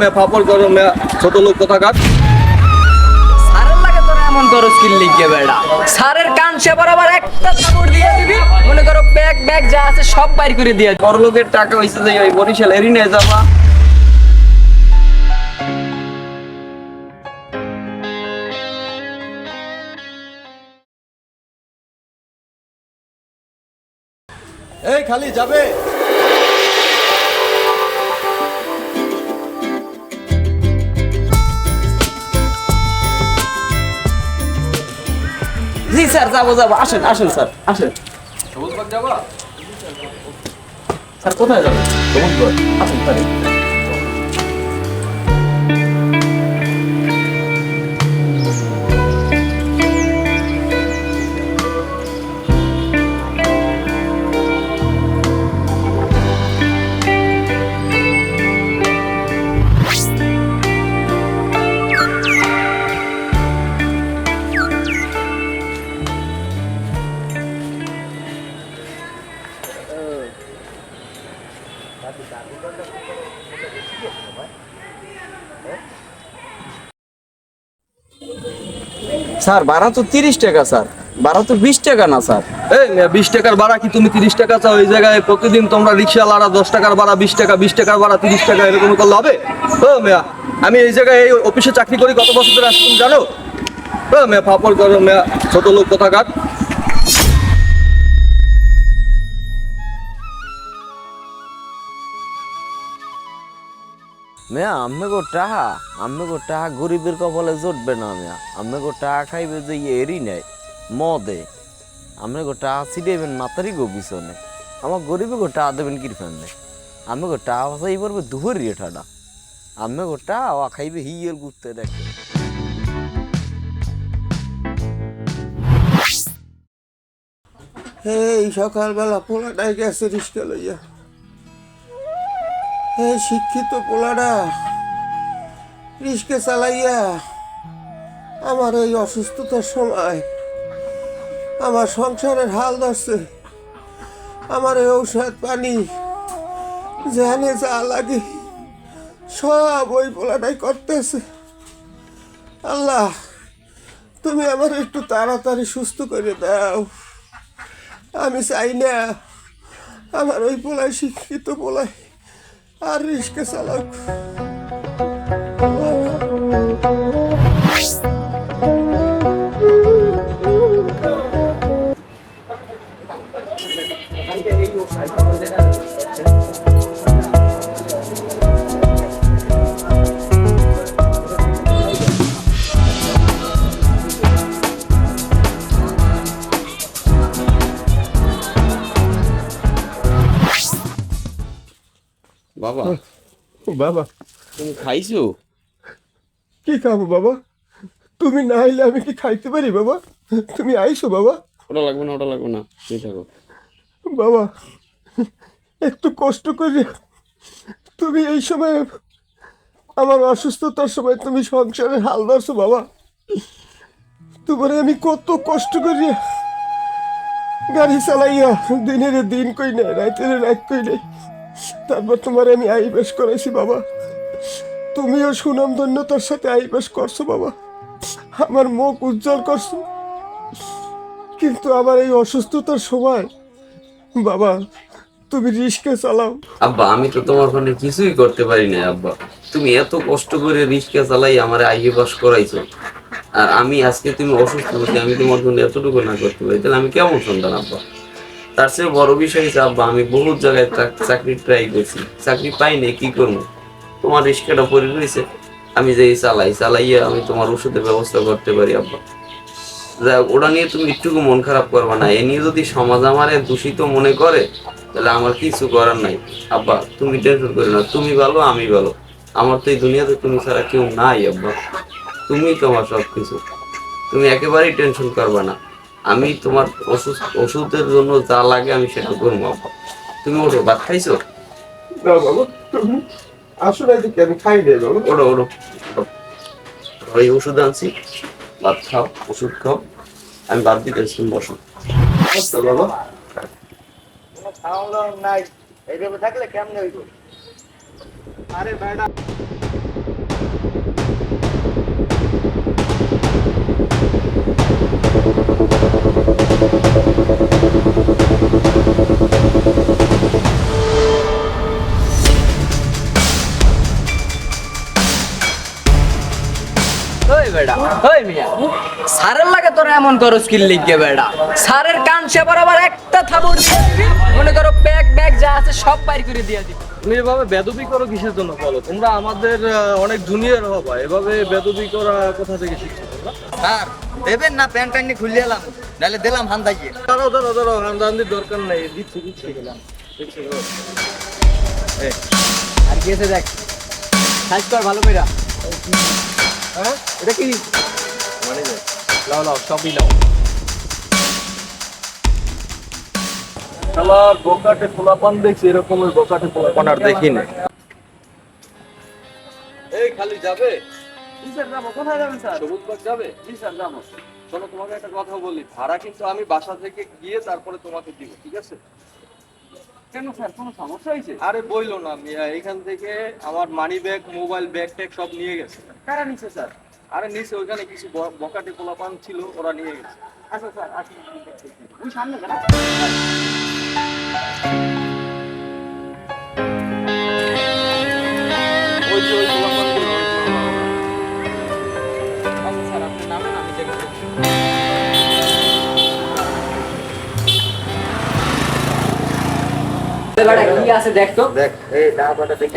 মেয়ে ফাপড় করো মেয়ে ছোট লোক কোথাকার? স্যারের লাগে তোরা এমন করো স্কিল লিখে বেড়া? স্যারের কান সে বরাবর একটা কাপড় দিয়ে দিবি মনে করো ব্যাগ ব্যাগ যা আছে সব বাইর করে দিয়ে বড় লোকের টাকা হয়েছে যে ওই বরিশাল এরই নিয়ে যাবা। এই খালি যাবে? জি স্যার যাব যাব। আসেন আসেন স্যার আসেন। স্যার কোথায় যাবেন? সবুজবাগ আসেন স্যার স্যার, ভাড়া তো তিরিশ টাকা, স্যার। ভাড়া তো বিশ টাকা না, স্যার? এই বিশ টাকার ভাড়া কি তুমি তিরিশ টাকা চাও? এই জায়গায় প্রতিদিন তোমরা রিক্সাওয়ালারা দশ টাকার ভাড়া, বিশ টাকা, বিশ টাকার ভাড়া, তিরিশ টাকা এরকম করলে হবে? ও, মেয়া, আমি এই জায়গায় এই অফিসে চাকরি করি, কত বছর ধরে আসছি জানো? ও, মেয়া ফাপড় করো, মেয়া, ছোট লোক কোথাকার? মেয়া আমি গো টাহা আমি গো টাহা গরিবের কপালে জুটবে না মেয়া। আমি গো টাহা খাইবে যে এরই নেই, মদে। আমি গো টাহা ছিটাইবেন মাতারি গো পিছনে। আমার গরিবে গো টাহা দেবেন কি ফেললে আমি গো টাহা ভাষাই পড়বে দুহর রেঠাটা আমি গো টাহা ওয়া খাইবে হিয়ের গুতে দেখে। এই সকালবেলা পোলাটাই গেছে রিস্কা লইয়া। শিক্ষিত পোলাটা রিস্কে চালাইয়া আমার এই অসুস্থতার সময় আমার সংসারের হাল ধরছে। আমার এই ঔষধ পানি জানে যা লাগে, সব ওই পোলাটাই করতেছে। আল্লাহ, তুমি আমার একটু তাড়াতাড়ি সুস্থ করে দাও। আমি চাই না আমার ওই পোলায় শিক্ষিত পোলায় আর রিস্কে চালাক বাবা। বাবা। তুমি খাইছো? কি খাব বাবা? তুমি না আইলে আমি কি খাইতে পারি বাবা? তুমি আইসো বাবা? ওটা লাগবে না ওটা লাগবে না। তুই থাকো বাবা একটু কষ্ট করে তুমি এই সময় আমার অসুস্থতার সময় তুমি সংসারে হাল ধরছো বাবা। তোমারে আমি কত কষ্ট করি। গাড়ি চালাইয়া দিনের দিন কই নাই রাতের রাত কই নাই তারপর তোমার আমি আইবেশ করেছি বাবা। তুমিও সুনাম ধন্যতার সাথে আইবেশ করছ, বাবা। আমার মুখ উজ্জ্বল করছ। কিন্তু আমার এই অসুস্থতার সময়, বাবা, তুমি রিস্কে চালাও। আব্বা, আমি তো তোমার ফোনে কিছুই করতে পারি না আব্বা। তুমি এত কষ্ট করে রিক্সা চালাই আমার আইয়ে বাস করাইছো। আর আমি আজকে তুমি অসুস্থ হচ্ছে আমি তোমার জন্য এতটুকু না করতে পারি। তাহলে আমি কেমন সন্তান, আব্বা? তার চেয়ে বড় বিষয় হচ্ছে, আব্বা, আমি বহুত জায়গায় চাকরি ট্রাই করছি। চাকরি পাইনি কি করব? তোমার রিক্সাটা পড়ে রয়েছে। আমি যে চালাই, চালাইয়া আমি তোমার ওষুধের ব্যবস্থা করতে পারি, আব্বা। যাক ওটা নিয়ে তুমি একটুকু মন খারাপ করবে না। এ নিয়ে যদি সমাজ আমারে দূষিত মনে করে, তাহলে আমার কিছু করার নাই। আব্বা, তুমি টেনশন করো না, তুমি ভালো, আমি ভালো। আমার তো এই দুনিয়াতে তুমি ছাড়া কেউ নাই, আব্বা। তুমিই তোমার সব কিছু তুমি একেবারেই টেনশন করবে না। আমি তোমার ওষুধ ওষুধের জন্য যা লাগে আমি সেটা করব আব্বা তুমি ওঠো ভাত খাইছো? না বাবা আসলে এদিকে আমি খাই নাই বাবা। ওঠো ওঠো। ওই ওষুধ আনছি ভাত খাও ওষুধ খাও আমি বাদ দিতে তুমি বসো। আচ্ছা বাবা। খাওয়া দাওয়া নাই এইভাবে থাকলে কেমনে হইব? আরে ম্যাডাম এমন করো স্কিল লিখে বেড়া? সারের কান সে বরাবর একটা দিবি। মনে করো ব্যাগ ব্যাগ যা আছে সব বাইর করে দিয়ে দিবি। তুমি এভাবে বেদবি করো কিসের জন্য বলো? তোমরা আমাদের অনেক জুনিয়র হবা। এভাবে বেদবি করা কোথা থেকে শিখছো তোমরা? স্যার দেবেন না প্যান্ট প্যান্ট খুলে এলাম। নাহলে দিলাম হান্দা গিয়ে দাঁড়াও দাঁড়াও দাঁড়াও হান্দাহান্দির দরকার নেই। দিচ্ছি দিচ্ছি। গেলাম দিচ্ছি আর কি আছে দেখ? সাইজ কর ভালো কইরা। হ্যাঁ? এটা কি? মানে বোকাটে পোলাপান দেখছি এরকমের বোকাটে পোলাপান আর দেখি না এই খালি যাবে? জি স্যার যাব। কোথায় যাবেন স্যার? সবুজবাগ যাবে? জি স্যার যাব। শোনো তোমাকে একটা কথা বলি। ভাড়া কিন্তু আমি বাসা থেকে গিয়ে তারপরে তোমাকে দিব ঠিক আছে? কেন স্যার কোনো সমস্যা হয়েছে? আরে বইলো না মিয়া এখান থেকে আমার money bag mobile bag tag সব নিয়ে গেছে। কারা নিছে স্যার? আরে নিচে ওইখানে কিছু বকাটে পোলাপান ছিল ওরা নিয়ে গেছে। আচ্ছা স্যার আসুন ওই সামনে ওই যে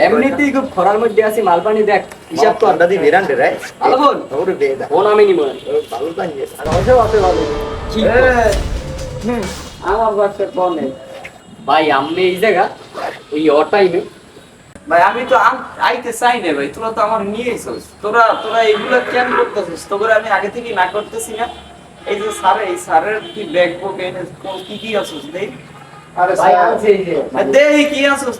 এমনিতেই খুব খরার মধ্যে আছি মালপানি দেখ হিসাব তো আন্ডা বেরান্ডে রে ভালো বোন। ওরে বেদা। ফোন আমি নিব ভালো দাঁড়িয়ে আর অসব আছে ভালো কি আমার বাচ্চার ফোন ভাই আমি এই জায়গা ওই অ টাইমে ভাই আমি তো আইতে চাই না ভাই তোরা তো আমার নিয়ে এসছিস তোরা তোরা এগুলো কেন করতেছিস? তোরা আমি আগে থেকে না করতেছি না। এই যে স্যার এই স্যারের কি ব্যাগ বুক এনে কি কি আসুস দেই কি আসুস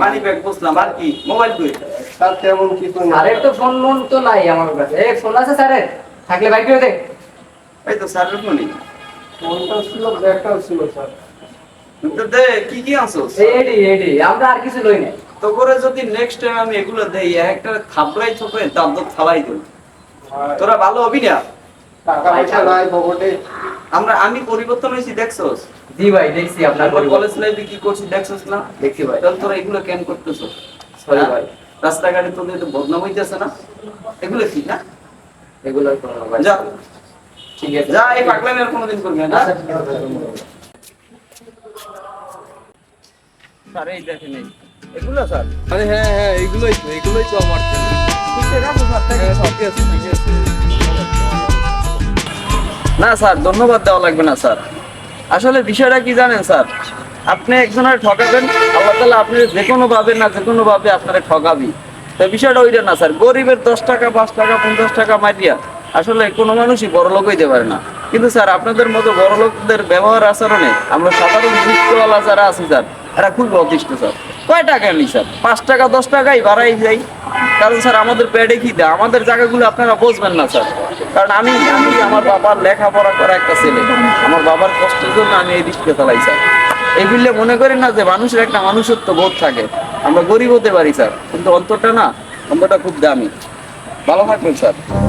মানি ব্যাগ বুঝলাম আর কি? মোবাইল কই? স্যার তেমন কিছু স্যারের তো ফোন মন তো নাই আমার কাছে। ফোন আছে স্যারের? থাকলে বাইক দে। এই তো স্যারের ফোনই ফোনটা ছিল ব্যাগটাও ছিল স্যার। দে কি কি আসুস এডি এডি আমরা আর কিছু লই না তো করে যদি নেক্সট টাইম আমি এগুলো দেই একটা থাবড়াই থপে দাঁত দাঁত ফালাই দেব। তোরা ভালো হবি না? টাকা পয়সা নাই পকেটে আমরা আমি পরিবর্তন হয়েছি দেখছস? জি ভাই দেখছি আপনার কলেজ লাইফে কি করছি দেখছস না? দেখছি ভাই। তাহলে তোরা এগুলো কেন করতেছ? সরি ভাই রাস্তাঘাটে তোদের তো বদনাম হইতেছে না? এগুলো কি না? এগুলো যা। ঠিক আছে। যা এই পাগলামি আর কোনোদিন করবি না আচ্ছা। স্যার এই দেখেন এই। এগুলো স্যার? আরে হ্যাঁ হ্যাঁ এগুলোই তো এগুলোই তো আমার চ্যানেল ঠিক আছে ঠিক আছে। না, স্যার, ধন্যবাদ দেওয়া লাগবে না, স্যার। আসলে বিষয়টা কি জানেন, স্যার? আপনি একজনের ঠকাবেন, আল্লাহ তালা আপনি যে কোনো ভাবে না যে কোনো ভাবে আপনারা ঠকাবি তো বিষয়টা ওইটা না, স্যার, গরিবের দশ টাকা, পাঁচ টাকা, পঞ্চাশ টাকা মারিয়া আসলে কোনো মানুষই বড় লোক হইতে পারে না। কিন্তু, স্যার, আপনাদের মতো বড় লোকদের ব্যবহার আচরণে আমরা সাধারণ দুঃখওয়ালা যারা আছি, স্যার, এরা খুব অতিষ্ঠ, স্যার। কয় টাকা নি স্যার? পাঁচ টাকা, দশ টাকাই বাড়াই যাই কারণ স্যার, আমাদের পেটে কি দেয় আমাদের জায়গাগুলো আপনারা বুঝবেন না, স্যার। কারণ আমি আমি আমার বাবার লেখাপড়া করা একটা ছেলে। আমার বাবার কষ্টের জন্য আমি এই দৃষ্টিতে চালাই, স্যার। এগুলো মনে করি না যে মানুষের একটা মানুষত্ব বোধ থাকে। আমরা গরিব হতে পারি, স্যার। কিন্তু অন্তরটা না, অন্তরটা খুব দামি। ভালো থাকবেন, স্যার।